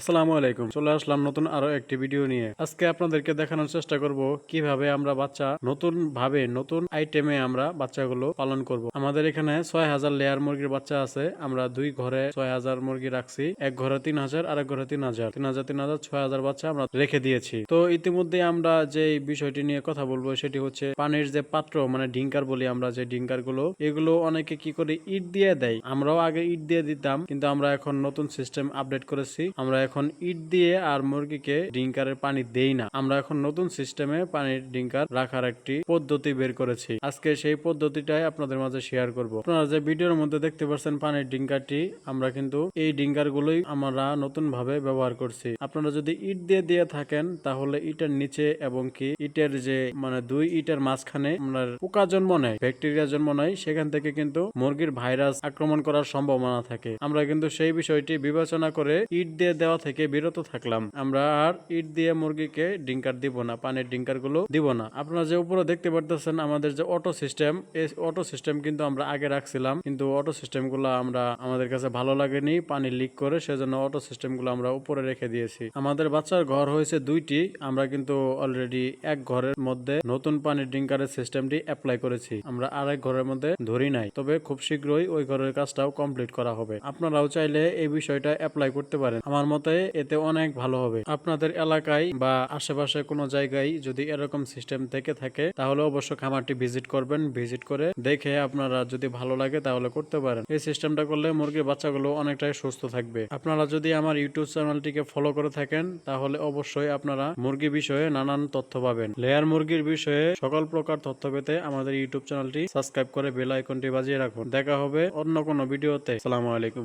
আসসালামু আলাইকুম। চলে আসলাম নতুন আরও একটি ভিডিও নিয়ে। আজকে আপনাদেরকে দেখানোর চেষ্টা করব কীভাবে আমরা বাচ্চা নতুন ভাবে নতুন আইটেমে আমরা বাচ্চাগুলো পালন করব। আমাদের এখানে ছয় হাজার লেয়ার মুরগির বাচ্চা আছে। আমরা দুই ঘরে ছয় হাজার মুরগি রাখছি। এক ঘরে তিন হাজার আর এক ঘরে তিন হাজার। তিন হাজার তিন হাজার, ছয় হাজার বাচ্চা আমরা রেখে দিয়েছি। তো ইতিমধ্যে আমরা যে বিষয়টি নিয়ে কথা বলব সেটি হচ্ছে পানির যে পাত্র মানে ডিঙ্কার বলি আমরা যে ডিঙ্কারগুলো এগুলো অনেকে কি করে ইট দিয়ে দেয়? আমরাও আগে ইট দিয়ে দিতাম, কিন্তু আমরা এখন নতুন সিস্টেম আপডেট করেছি। আমরা এখন ইট দিয়ে আর মুরগিকে ডিঙ্কারের পানি দেই না। আমরা এখন নতুন সিস্টেমে পানির ডিঙ্কার রাখার একটি পদ্ধতি বের করেছি। আজকে সেই পদ্ধতিটাই আপনাদের মাঝে শেয়ার করব। আপনারা যে ভিডিওর মধ্যে দেখতে পাচ্ছেন পানির ডিঙ্কারটি, আমরা কিন্তু এই ডিঙ্কার গুলোই আমরা নতুন ভাবে ব্যবহার করছি। আপনারা যদি ইট দিয়ে দিয়ে থাকেন, তাহলে ইটের নিচে এবং কি ইটের যে মানে দুই ইটের মাঝখানে আপনার পোকা জন্ম নেয়, ব্যাকটেরিয়া জন্ম নেয়, সেখান থেকে কিন্তু মুরগির ভাইরাস আক্রমণ করার সম্ভাবনা থাকে। আমরা কিন্তু সেই বিষয়টি বিবেচনা করে ইট দিয়ে দেওয়া থেকে বিরত থাকলাম। আমরা আর ইট দিয়ে মুরগিকে ডিঙ্কার দিব না, পানির ডিঙ্কারগুলো দিব না। আপনারা যে উপরে দেখতে পারতেছেন, আমাদের যে অটো সিস্টেম এই অটো সিস্টেম কিন্তু আমরা আগে রাখছিলাম। কিন্তু অটো সিস্টেম আমরা আমাদের কাছে ভালো লাগেনি, পানি লিক করে সেজন্য অটো সিস্টেম আমরা উপরে রেখে দিয়েছি। আমাদের বাচ্চার ঘর হয়েছে দুইটি। আমরা কিন্তু অলরেডি এক ঘরের মধ্যে নতুন পানির ডিঙ্কারের সিস্টেমটি অ্যাপ্লাই করেছি। আমরা আরেক ঘরের মধ্যে ধরি নাই। তবে খুব শীঘ্রই ওই ঘরের কাজটাও কমপ্লিট করা হবে। আপনারাও চাইলে এই বিষয়টা অ্যাপ্লাই করতে পারেন। আমার মতে এতে অনেক ভালো হবে। আপনাদের এলাকায় বা আশেপাশে কোনো জায়গায় যদি এরকম সিস্টেম থেকে থাকে, তাহলে অবশ্য খামারটি ভিজিট করবেন। ভিজিট করে দেখে আপনারা যদি ভালো লাগে, তাহলে করতে পারেন। এই সিস্টেমটা করলে মুরগির বাচ্চাগুলো অনেকটাই সুস্থ থাকবে। আপনারা যদি আমার ইউটিউব চ্যানেলটিকে ফলো করে থাকেন, তাহলে অবশ্যই আপনারা মুরগি বিষয়ে নানান তথ্য পাবেন। লেয়ার মুরগির বিষয়ে সকল প্রকার তথ্য পেতে আমাদের ইউটিউব চ্যানেলটি সাবস্ক্রাইব করে বেল আইকনটি বাজিয়ে রাখুন। দেখা হবে অন্য কোনো ভিডিওতে। আসসালামু আলাইকুম।